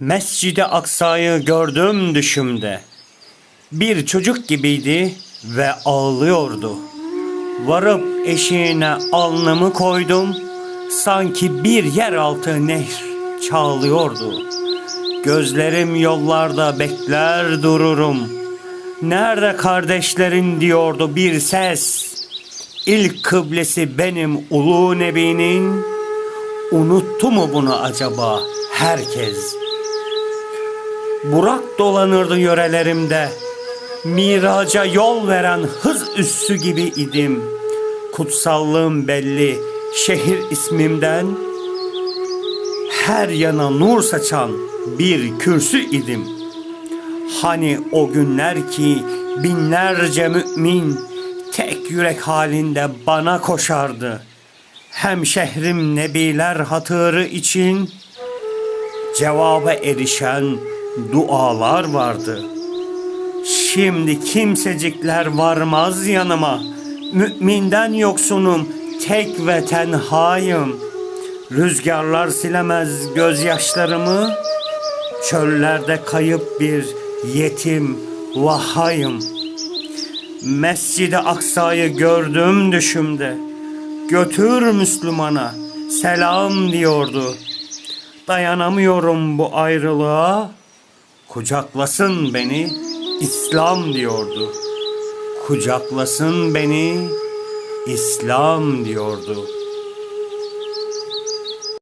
Mescid-i Aksa'yı gördüm düşümde. Bir çocuk gibiydi ve ağlıyordu. Varıp eşiğine alnımı koydum. Sanki bir yeraltı nehr çağlıyordu. Gözlerim yollarda bekler dururum. Nerede kardeşlerin diyordu bir ses. İlk kıblesi benim ulu nebinin. Unuttu mu bunu acaba herkes? Burak dolanırdı yörelerimde. Miraca yol veren hız üssü gibi idim. Kutsallığım belli şehir ismimden. Her yana nur saçan bir kürsü idim. Hani o günler ki binlerce mümin tek yürek halinde bana koşardı. Hem şehrim nebiler hatırı için cevaba erişen dualar vardı. Şimdi kimsecikler varmaz yanıma. Müminden yoksunum, tek ve tenhayım. Rüzgarlar silemez gözyaşlarımı. Çöllerde kayıp bir yetim vahayım. Mescid-i Aksa'yı gördüm düşümde. Götür Müslümana, selam diyordu. Dayanamıyorum bu ayrılığa. Kucaklasın beni İslam diyordu. Kucaklasın beni İslam diyordu.